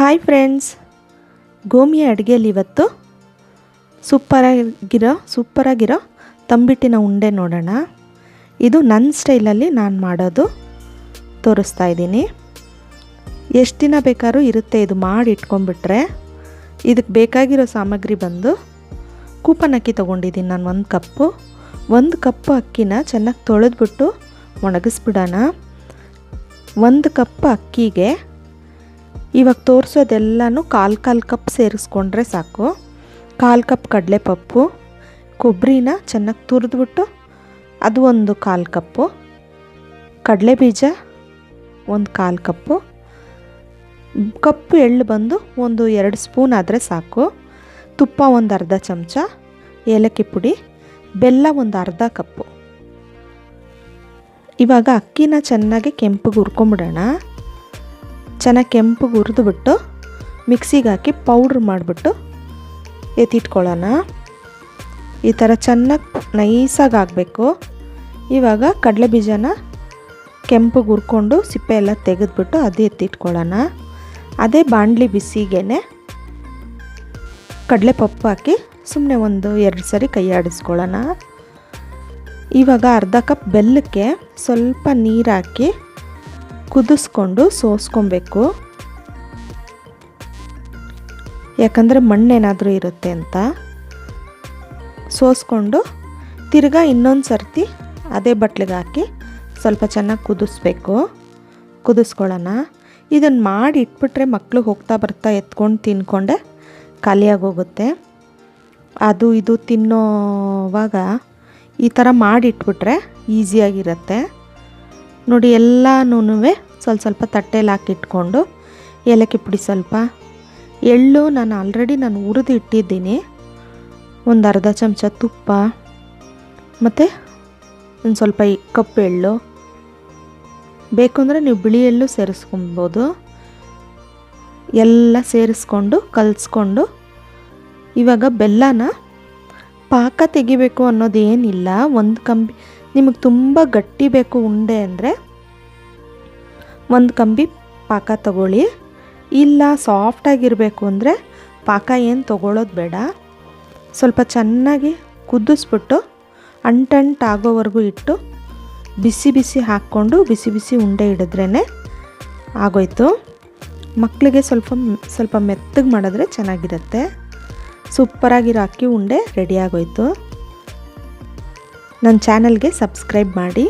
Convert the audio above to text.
Hi friends ಗೋಮಿಯ ಅಡುಗೆಯಲ್ಲಿ ಇವತ್ತು ಸೂಪರಾಗಿರೋ ಸೂಪರಾಗಿರೋ ತಂಬಿಟ್ಟಿನ ಉಂಡೆ ನೋಡೋಣ. ಇದು ನನ್ನ ಸ್ಟೈಲಲ್ಲಿ ನಾನು ಮಾಡೋದು. ತೋರಿಸ್ತಾ ಇದ್ದೀನಿ. ಎಷ್ಟು ದಿನ ಬೇಕಾದ್ರೂ ಇರುತ್ತೆ ಇದು ಮಾಡಿ ಇಟ್ಕೊಂಡ್ಬಿಟ್ರೆ. ಇದಕ್ಕೆ ಬೇಕಾಗಿರೋ ಸಾಮಗ್ರಿ ಬಂದು ಕೂಪನ್ ಅಕ್ಕಿ ತೊಗೊಂಡಿದ್ದೀನಿ ನಾನು ಒಂದು ಕಪ್ಪು. ಒಂದು ಕಪ್ಪು ಅಕ್ಕಿನ ಚೆನ್ನಾಗಿ ತೊಳೆದ್ಬಿಟ್ಟು ಒಣಗಿಸ್ಬಿಡೋಣ. ಒಂದು ಕಪ್ ಅಕ್ಕಿಗೆ ಇವಾಗ ತೋರಿಸೋದೆಲ್ಲನೂ ಕಾಲು ಕಾಲು ಕಪ್ ಸೇರಿಸ್ಕೊಂಡ್ರೆ ಸಾಕು. ಕಾಲು ಕಪ್ ಕಡಲೆಪಪ್ಪು ಕೊಬ್ಬರಿನ ಚೆನ್ನಾಗಿ ತುರಿದ್ಬಿಟ್ಟು ಅದು ಒಂದು ಕಾಲು ಕಪ್ಪು ಕಡಲೆ ಬೀಜ ಒಂದು ಕಾಲು ಕಪ್ಪು ಕಪ್ಪು ಎಳ್ಳು ಬಂದು ಒಂದು ಎರಡು ಸ್ಪೂನ್ ಆದರೆ ಸಾಕು. ತುಪ್ಪ ಒಂದು ಅರ್ಧ ಚಮಚ, ಏಲಕ್ಕಿ ಪುಡಿ, ಬೆಲ್ಲ ಒಂದು ಅರ್ಧ ಕಪ್ಪು. ಇವಾಗ ಅಕ್ಕಿನ ಚೆನ್ನಾಗಿ ಕೆಂಪಗೆ ಹುರ್ಕೊಂಬಿಡೋಣ. ಚೆನ್ನಾಗಿ ಕೆಂಪಗೆ ಹುರಿದ್ಬಿಟ್ಟು ಮಿಕ್ಸಿಗೆ ಹಾಕಿ ಪೌಡ್ರ್ ಮಾಡಿಬಿಟ್ಟು ಎತ್ತಿಟ್ಕೊಳ್ಳೋಣ. ಈ ಥರ ಚೆನ್ನಾಗಿ ನೈಸಾಗಿ ಆಗಬೇಕು. ಇವಾಗ ಕಡಲೆ ಬೀಜನ ಕೆಂಪಗೆ ಹುರ್ಕೊಂಡು ಸಿಪ್ಪೆ ಎಲ್ಲ ತೆಗೆದ್ಬಿಟ್ಟು ಅದು ಎತ್ತಿಟ್ಕೊಳ್ಳೋಣ. ಅದೇ ಬಾಣಲಿ ಬಿಸಿಗೆ ಕಡಲೆಪಪ್ಪು ಹಾಕಿ ಸುಮ್ಮನೆ ಒಂದು ಎರಡು ಸರಿ ಕೈ ಆಡಿಸ್ಕೊಳ್ಳೋಣ. ಇವಾಗ ಅರ್ಧ ಕಪ್ ಬೆಲ್ಲಕ್ಕೆ ಸ್ವಲ್ಪ ನೀರು ಹಾಕಿ ಕುದಿಸ್ಕೊಂಡು ಸೋಸ್ಕೊಬೇಕು. ಯಾಕಂದರೆ ಮಣ್ಣೇನಾದರೂ ಇರುತ್ತೆ ಅಂತ. ಸೋಸ್ಕೊಂಡು ತಿರ್ಗಾ ಇನ್ನೊಂದು ಸರ್ತಿ ಅದೇ ಬಟ್ಲಿಗೆ ಹಾಕಿ ಸ್ವಲ್ಪ ಚೆನ್ನಾಗಿ ಕುದಿಸ್ಬೇಕು. ಕುದಿಸ್ಕೊಳ್ಳೋಣ. ಇದನ್ನು ಮಾಡಿ ಇಟ್ಬಿಟ್ರೆ ಮಕ್ಕಳು ಹೋಗ್ತಾ ಬರ್ತಾ ಎತ್ಕೊಂಡು ತಿನ್ಕೊಂಡೆ ಖಾಲಿಯಾಗೋಗುತ್ತೆ. ಅದು ಇದು ತಿನ್ನೋವಾಗ ಈ ಥರ ಮಾಡಿಟ್ಬಿಟ್ರೆ ಈಸಿಯಾಗಿರುತ್ತೆ. ನೋಡಿ ಎಲ್ಲನೂ ಸ್ವಲ್ಪ ಸ್ವಲ್ಪ ತಟ್ಟೆಯಲ್ಲಿ ಹಾಕಿಟ್ಕೊಂಡು ಏಲಕ್ಕಿ ಪುಡಿ ಸ್ವಲ್ಪ, ಎಳ್ಳು ನಾನು ಆಲ್ರೆಡಿ ನಾನು ಹುರಿದು ಇಟ್ಟಿದ್ದೀನಿ, ಒಂದು ಅರ್ಧ ಚಮಚ ತುಪ್ಪ, ಮತ್ತು ಒಂದು ಸ್ವಲ್ಪ ಕಪ್ಪು ಎಳ್ಳು. ಬೇಕು ಅಂದರೆ ನೀವು ಬಿಳಿ ಎಳ್ಳು ಸೇರಿಸ್ಕೊಬೋದು. ಎಲ್ಲ ಸೇರಿಸ್ಕೊಂಡು, ಕಲಿಸ್ಕೊಂಡು, ಇವಾಗ ಬೆಲ್ಲನ ಪಾಕ ತೆಗಿಬೇಕು ಅನ್ನೋದೇನಿಲ್ಲ, ಒಂದು ಕಂಬಿ, ನಿಮಗೆ ತುಂಬ ಗಟ್ಟಿ ಬೇಕು ಉಂಡೆ ಅಂದರೆ ಒಂದು ಕಂಬಿ ಪಾಕ ತಗೊಳ್ಳಿ. ಇಲ್ಲ ಸಾಫ್ಟಾಗಿರಬೇಕು ಅಂದರೆ ಪಾಕ ಏನು ತಗೊಳ್ಳೋದು ಬೇಡ. ಸ್ವಲ್ಪ ಚೆನ್ನಾಗಿ ಕುದಿಸ್ಬಿಟ್ಟು, ಅಂಟಂಟ್ ಆಗೋವರೆಗೂ ಇಟ್ಟು, ಬಿಸಿ ಬಿಸಿ ಹಾಕ್ಕೊಂಡು, ಬಿಸಿ ಬಿಸಿ ಉಂಡೆ ಹಿಡಿದ್ರೇ ಆಗೋಯ್ತು. ಮಕ್ಕಳಿಗೆ ಸ್ವಲ್ಪ ಸ್ವಲ್ಪ ಮೆತ್ತಗೆ ಮಾಡಿದ್ರೆ ಚೆನ್ನಾಗಿರುತ್ತೆ. ಸೂಪರಾಗಿರೋ ಅಕ್ಕಿ ಉಂಡೆ ರೆಡಿಯಾಗೋಯ್ತು ನನ್ನ ಚಾನಲ್ಗೆ ಸಬ್ಸ್ಕ್ರೈಬ್ ಮಾಡಿ.